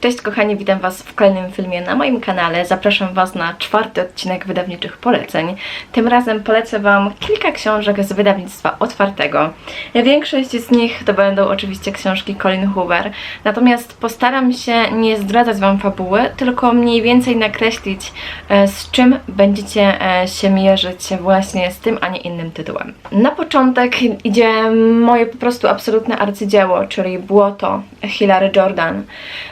Cześć kochani, witam Was w kolejnym filmie na moim kanale. Zapraszam Was na czwarty odcinek wydawniczych poleceń. Tym razem polecę Wam kilka książek z wydawnictwa otwartego. Większość z nich to będą oczywiście książki Colin Hoover, natomiast postaram się nie zdradzać Wam fabuły, tylko mniej więcej nakreślić e, z czym będziecie e, się mierzyć właśnie z tym, a nie innym tytułem. Na początek idzie moje po prostu absolutne arcydzieło, czyli Błoto Hilary Jordan.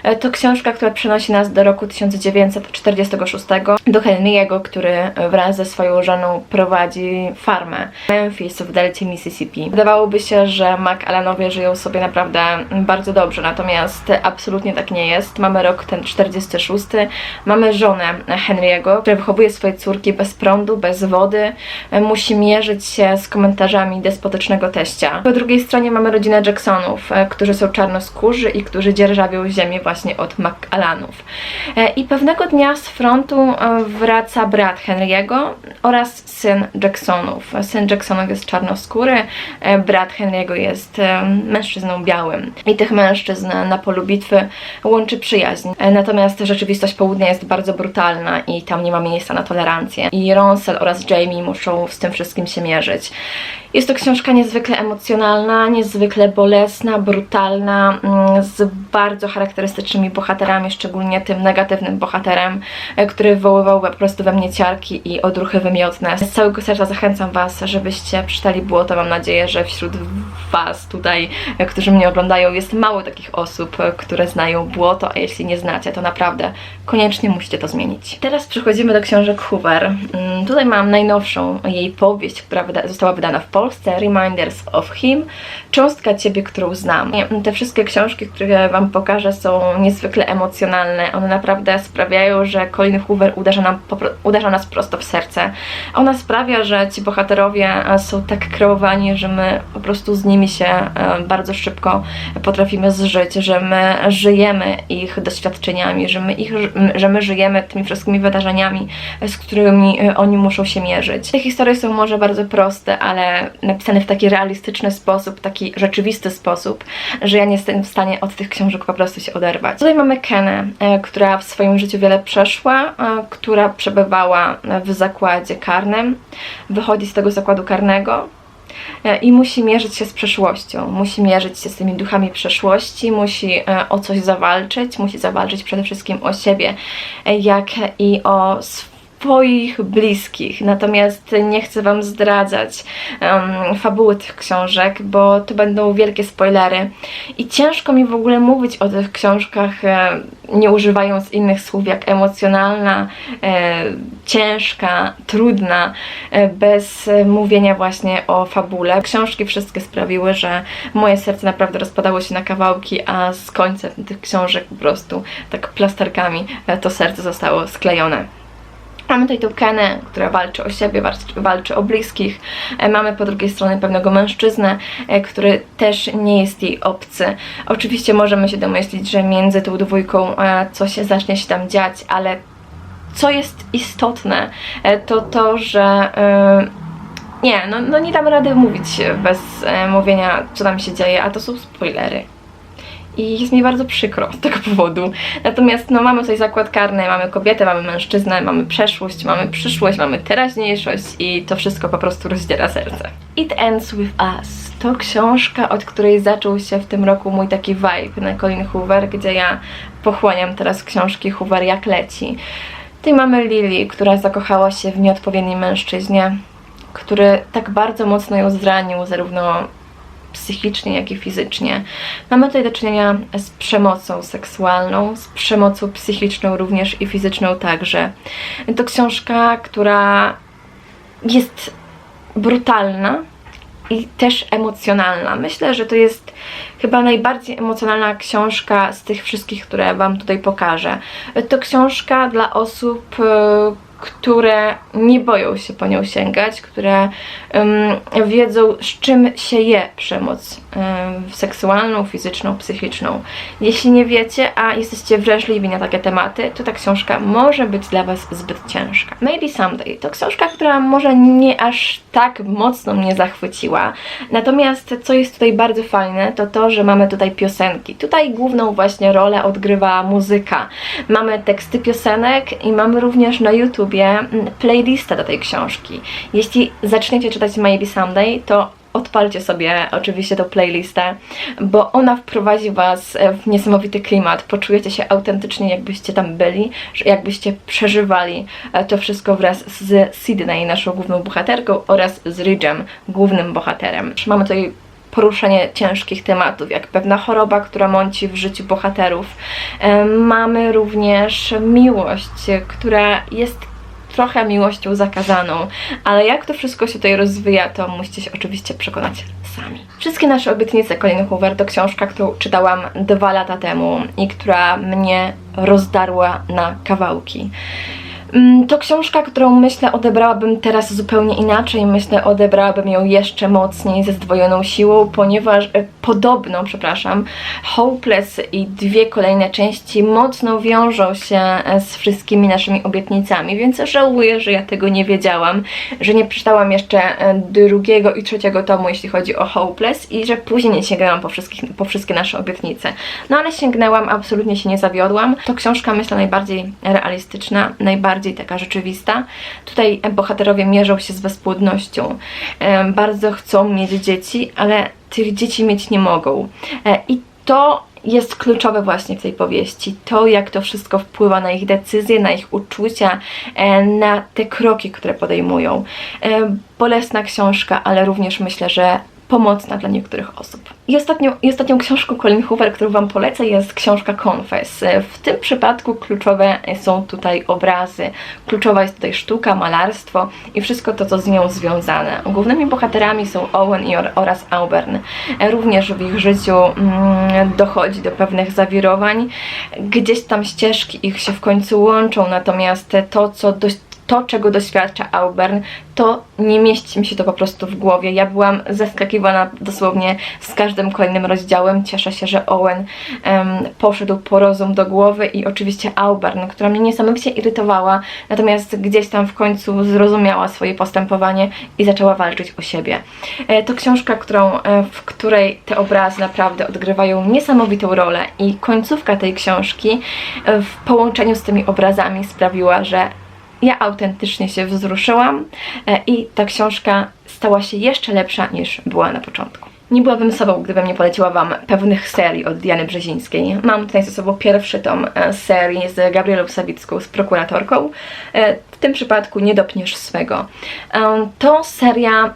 E, To książka, która przenosi nas do roku 1946 do Henry'ego, który wraz ze swoją żoną prowadzi farmę Memphis w delcie Mississippi. Wydawałoby się, że McAllanowie żyją sobie naprawdę bardzo dobrze, natomiast absolutnie tak nie jest. Mamy rok ten 46, mamy żonę Henry'ego, która wychowuje swoje córki bez prądu, bez wody, musi mierzyć się z komentarzami despotycznego teścia. Po drugiej stronie mamy rodzinę Jacksonów, e, którzy są czarnoskórzy i którzy dzierżawią ziemię właśnie od McAllanów. E, I pewnego dnia z frontu e, wraca brat Henry'ego oraz syn Jacksonów. Syn Jacksonów jest czarnoskóry, e, brat Henry'ego jest mężczyzną białym. I tych mężczyzn na polu bitwy łączy przyjaźń. Natomiast rzeczywistość południa jest bardzo brutalna i tam nie ma miejsca na tolerancję. I Ronsel oraz Jamie muszą z tym wszystkim się mierzyć. Jest to książka niezwykle emocjonalna, niezwykle bolesna, brutalna, mm, z bardzo charakterystycznymi bohaterami, szczególnie tym negatywnym bohaterem, e, który wywoływał po prostu we mnie ciarki i odruchy wymiotne. Z całego serca zachęcam Was, żebyście przeczytali Błoto. Mam nadzieję, że wśród Was tutaj, e, którzy mnie oglądają, jest mało takich osób, e, które znają Błoto, a jeśli nie znacie, to naprawdę koniecznie musicie to zmienić. Teraz przechodzimy do książek Hoover. Mm, Tutaj mam najnowszą jej powieść, która wyda została wydana w Polsce, Reminders of Him, Cząstka Ciebie, którą znam. Te wszystkie książki, które Wam pokażę, są niezwykle emocjonalne. One naprawdę sprawiają, że Colin Hoover uderza, nam, uderza nas prosto w serce. Ona sprawia, że ci bohaterowie e, są tak kreowani, że my po prostu z nimi się e, bardzo szybko potrafimy zżyć, że my żyjemy ich doświadczeniami, że my, ich, że my żyjemy tymi wszystkimi wydarzeniami, e, z którymi oni muszą się mierzyć. Te historie są może bardzo proste, ale napisane w taki realistyczny sposób, taki rzeczywisty sposób, że ja nie jestem w stanie od tych książek po prostu się oderwać. Tutaj mamy Kenę, e, która w swoim życiu wiele przeszła, e, która przebywała w zakładzie karnym, wychodzi z tego zakładu karnego, E, i musi mierzyć się z przeszłością, musi mierzyć się z tymi duchami przeszłości, musi o coś zawalczyć, musi zawalczyć przede wszystkim o siebie, jak i o swoich bliskich. Natomiast nie chcę Wam zdradzać um, fabuły tych książek, bo to będą wielkie spoilery i ciężko mi w ogóle mówić o tych książkach, e, nie używając innych słów jak emocjonalna, e, ciężka, trudna, e, bez mówienia właśnie o fabule. Książki wszystkie sprawiły, że moje serce naprawdę rozpadało się na kawałki, a z końcem tych książek po prostu tak plasterkami e, to serce zostało sklejone. Mamy tutaj tą Kenę, która walczy o siebie, walczy, o bliskich. E, Mamy po drugiej stronie pewnego mężczyznę, e, który też nie jest jej obcy. Oczywiście możemy się domyślić, że między tą dwójką e, coś zacznie się tam dziać, ale co jest istotne, to to, że nie, no, no nie damy rady mówić bez mówienia, co tam się dzieje, a to są spoilery. I jest mi bardzo przykro z tego powodu. Natomiast no, mamy tutaj zakład karny, mamy kobietę, mamy mężczyznę, mamy przeszłość, mamy przyszłość, mamy teraźniejszość i to wszystko po prostu rozdziela serce. It Ends With Us to książka, od której zaczął się w tym roku mój taki vibe na Colin Hoover, gdzie ja pochłaniam teraz książki Hoover jak leci. Tutaj mamy Lily, która zakochała się w nieodpowiednim mężczyźnie, który tak bardzo mocno ją zranił, zarówno psychicznie, jak i fizycznie. Mamy tutaj do czynienia z przemocą seksualną, z przemocą psychiczną również i fizyczną także. To książka, która jest brutalna i też emocjonalna. Myślę, że to jest chyba najbardziej emocjonalna książka z tych wszystkich, które Wam tutaj pokażę. To książka dla osób, e, które nie boją się po nią sięgać, które um, wiedzą, z czym się je przemoc um, seksualną, fizyczną, psychiczną. Jeśli nie wiecie, a jesteście wrażliwi na takie tematy, to ta książka może być dla Was zbyt ciężka. Maybe Someday to książka, która może nie aż tak mocno mnie zachwyciła. Natomiast co jest tutaj bardzo fajne, to to, że mamy tutaj piosenki. Tutaj główną właśnie rolę odgrywa muzyka. Mamy teksty piosenek i mamy również na YouTubie mm, playlistę do tej książki. Jeśli zaczniecie czytać Maybe Someday, to odpalcie sobie oczywiście tą playlistę, bo ona wprowadzi Was w niesamowity klimat. Poczujecie się autentycznie, jakbyście tam byli, jakbyście przeżywali e, to wszystko wraz z Sydney, naszą główną bohaterką, oraz z Ridge'em, głównym bohaterem. Mamy tutaj poruszenie ciężkich tematów, jak pewna choroba, która mąci w życiu bohaterów. E, Mamy również miłość, która jest trochę miłością zakazaną, ale jak to wszystko się tutaj rozwija, to musicie się oczywiście przekonać sami. Wszystkie nasze obietnice Colin Hoover to książka, którą czytałam dwa lata temu i która mnie rozdarła na kawałki. Mm, To książka, którą myślę odebrałabym teraz zupełnie inaczej. Myślę odebrałabym ją jeszcze mocniej, ze zdwojoną siłą, ponieważ e, podobno, przepraszam, Hopeless i dwie kolejne części mocno wiążą się e, z wszystkimi naszymi obietnicami, więc żałuję, że ja tego nie wiedziałam, że nie przeczytałam jeszcze e, drugiego i trzeciego tomu, jeśli chodzi o Hopeless i że później nie sięgnęłam po, po wszystkie nasze obietnice. No ale sięgnęłam, absolutnie się nie zawiodłam. To książka, myślę, najbardziej realistyczna, najbardziej taka rzeczywista. Tutaj bohaterowie mierzą się z bezpłodnością. E, Bardzo chcą mieć dzieci, ale tych dzieci mieć nie mogą. E, I to jest kluczowe właśnie w tej powieści. To, jak to wszystko wpływa na ich decyzje, na ich uczucia, e, na te kroki, które podejmują. E, Bolesna książka, ale również myślę, że pomocna dla niektórych osób. I ostatnią, I ostatnią książką Colin Hoover, którą Wam polecę, jest książka Confess. W tym przypadku kluczowe są tutaj obrazy, kluczowa jest tutaj sztuka, malarstwo i wszystko to, co z nią związane. Głównymi bohaterami są Owen i or oraz Aubern. Również w ich życiu mm, dochodzi do pewnych zawirowań. Gdzieś tam ścieżki ich się w końcu łączą, natomiast to, co dość to, czego doświadcza Aubern, to nie mieści mi się to po prostu w głowie. Ja byłam zaskakiwana dosłownie z każdym kolejnym rozdziałem. Cieszę się, że Owen em, poszedł po rozum do głowy i oczywiście Aubern, która mnie niesamowicie irytowała, natomiast gdzieś tam w końcu zrozumiała swoje postępowanie i zaczęła walczyć o siebie. E, to książka, którą, e, w której te obrazy naprawdę odgrywają niesamowitą rolę i końcówka tej książki e, w połączeniu z tymi obrazami sprawiła, że ja autentycznie się wzruszyłam e, i ta książka stała się jeszcze lepsza niż była na początku. Nie byłabym sobą, gdybym nie poleciła Wam pewnych serii od Diany Brzezińskiej. Mam tutaj ze sobą pierwszy tom e, serii z Gabrielą Sawicką, z prokuratorką. E, W tym przypadku Nie dopniesz swego. To seria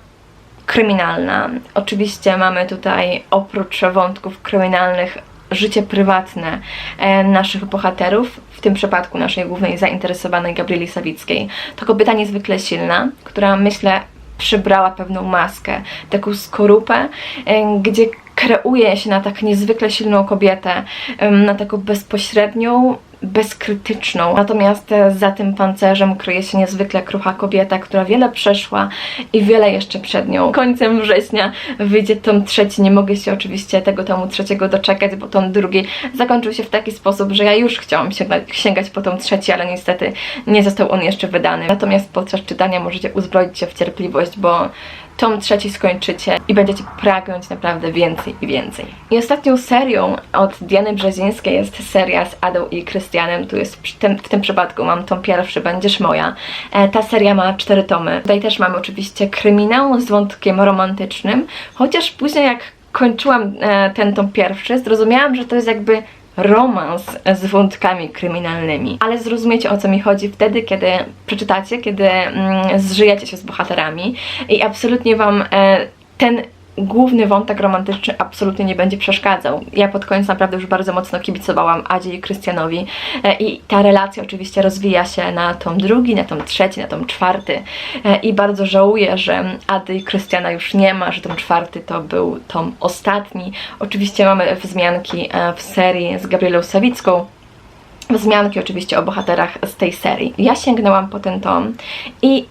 kryminalna. Oczywiście mamy tutaj oprócz wątków kryminalnych życie prywatne e, naszych bohaterów, w tym przypadku naszej głównej zainteresowanej Gabrieli Sawickiej. To kobieta niezwykle silna, która myślę przybrała pewną maskę, taką skorupę, e, gdzie kreuje się na tak niezwykle silną kobietę, na taką bezpośrednią, bezkrytyczną. Natomiast e, za tym pancerzem kryje się niezwykle krucha kobieta, która wiele przeszła i wiele jeszcze przed nią. Końcem września wyjdzie tom trzeci. Nie mogę się oczywiście tego tomu trzeciego doczekać, bo tom drugi zakończył się w taki sposób, że ja już chciałam sięgać, sięgać po tom trzeci, ale niestety nie został on jeszcze wydany. Natomiast podczas czytania możecie uzbroić się w cierpliwość, bo tom trzeci skończycie i będziecie pragnąć naprawdę więcej i więcej. I ostatnią serią od Diany Brzezińskiej jest seria z Adą i Krystianem. Tu jest w tym, w tym przypadku mam tom pierwszy, Będziesz moja. E, ta seria ma cztery tomy. Tutaj też mamy oczywiście kryminał z wątkiem romantycznym, chociaż później jak kończyłam e, ten tom pierwszy, zrozumiałam, że to jest jakby romans z wątkami kryminalnymi. Ale zrozumiecie o co mi chodzi wtedy, kiedy przeczytacie, kiedy mm, zżyjecie się z bohaterami i absolutnie wam e, ten główny wątek romantyczny absolutnie nie będzie przeszkadzał. Ja pod koniec naprawdę już bardzo mocno kibicowałam Adzie i Krystianowi e, i ta relacja oczywiście rozwija się na tom drugi, na tom trzeci, na tom czwarty e, i bardzo żałuję, że Ady i Krystiana już nie ma, że tom czwarty to był tom ostatni. Oczywiście mamy wzmianki e, w serii z Gabrielą Sawicką, wzmianki oczywiście o bohaterach z tej serii. Ja sięgnęłam po ten tom i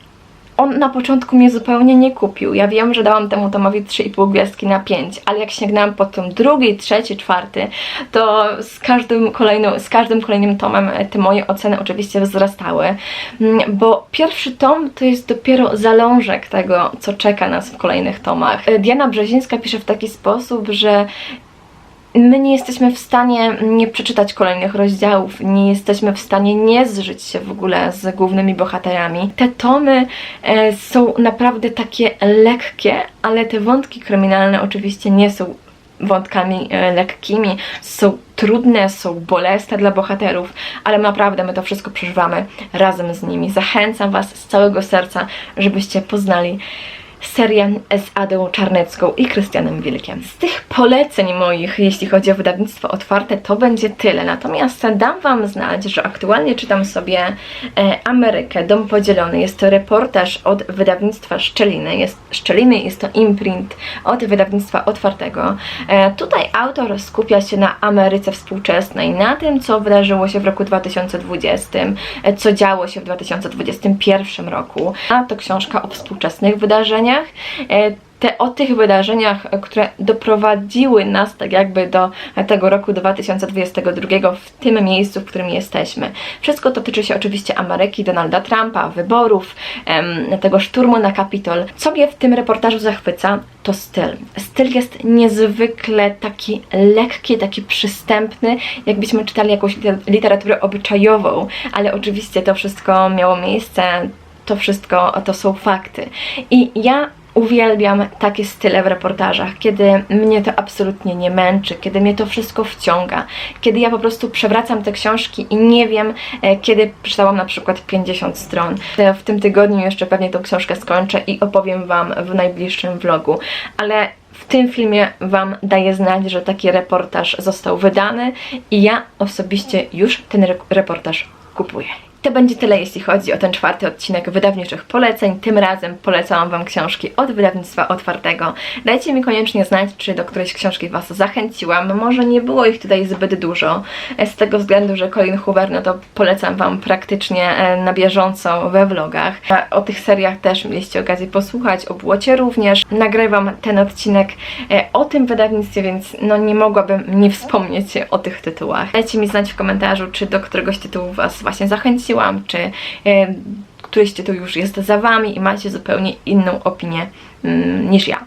on na początku mnie zupełnie nie kupił. Ja wiem, że dałam temu tomowi 3,5 gwiazdki na 5, ale jak sięgnęłam po tom drugi, trzeci, czwarty, to z każdym, kolejną, z każdym kolejnym tomem e, te moje oceny oczywiście wzrastały, Mm, bo pierwszy tom to jest dopiero zalążek tego, co czeka nas w kolejnych tomach. E, Diana Brzezińska pisze w taki sposób, że my nie jesteśmy w stanie nie przeczytać kolejnych rozdziałów, nie jesteśmy w stanie nie zżyć się w ogóle z głównymi bohaterami. Te tomy e, są naprawdę takie lekkie, ale te wątki kryminalne oczywiście nie są wątkami e, lekkimi, są trudne, są bolesne dla bohaterów, ale naprawdę my to wszystko przeżywamy razem z nimi. Zachęcam Was z całego serca, żebyście poznali serię z Adą Czarnecką i Krystianem Wilkiem. Z tych poleceń moich, jeśli chodzi o wydawnictwo otwarte, to będzie tyle. Natomiast dam Wam znać, że aktualnie czytam sobie e, Amerykę, Dom Podzielony. Jest to reportaż od wydawnictwa Szczeliny. Jest, Szczeliny jest to imprint od wydawnictwa otwartego. E, tutaj autor skupia się na Ameryce współczesnej, na tym, co wydarzyło się w roku 2020, e, co działo się w 2021 roku. A to książka o współczesnych wydarzeniach. E, te, o tych wydarzeniach, e, które doprowadziły nas tak jakby do tego roku 2022 w tym miejscu, w którym jesteśmy. Wszystko to tyczy się oczywiście Ameryki, Donalda Trumpa, wyborów, em, tego szturmu na Kapitol. Co mnie w tym reportażu zachwyca, to styl. Styl jest niezwykle taki lekki, taki przystępny, jakbyśmy czytali jakąś liter- literaturę obyczajową, ale oczywiście to wszystko miało miejsce to wszystko to są fakty. I ja uwielbiam takie style w reportażach, kiedy mnie to absolutnie nie męczy, kiedy mnie to wszystko wciąga, kiedy ja po prostu przewracam te książki i nie wiem, e, kiedy przeczytałam na przykład 50 stron. E, W tym tygodniu jeszcze pewnie tą książkę skończę i opowiem Wam w najbliższym vlogu, ale w tym filmie Wam daję znać, że taki reportaż został wydany i ja osobiście już ten re- reportaż kupuję. To będzie tyle, jeśli chodzi o ten czwarty odcinek wydawniczych poleceń. Tym razem polecałam Wam książki od wydawnictwa otwartego. Dajcie mi koniecznie znać, czy do którejś książki Was zachęciłam. Może nie było ich tutaj zbyt dużo, e, z tego względu, że Colin Hoover, no to polecam Wam praktycznie e, na bieżąco we vlogach. O tych seriach też mieliście okazję posłuchać, o Błocie również. Nagrywam ten odcinek e, o tym wydawnictwie, więc no nie mogłabym nie wspomnieć o tych tytułach. Dajcie mi znać w komentarzu, czy do któregoś tytułu Was właśnie zachęciłam, czy e, któryś tytuł już jest za Wami i macie zupełnie inną opinię mm, niż ja.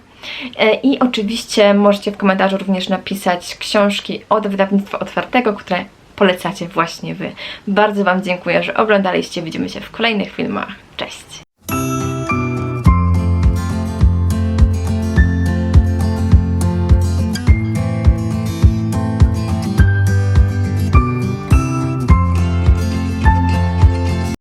E, I oczywiście możecie w komentarzu również napisać książki od wydawnictwa otwartego, które polecacie właśnie Wy. Bardzo Wam dziękuję, że oglądaliście. Widzimy się w kolejnych filmach. Cześć!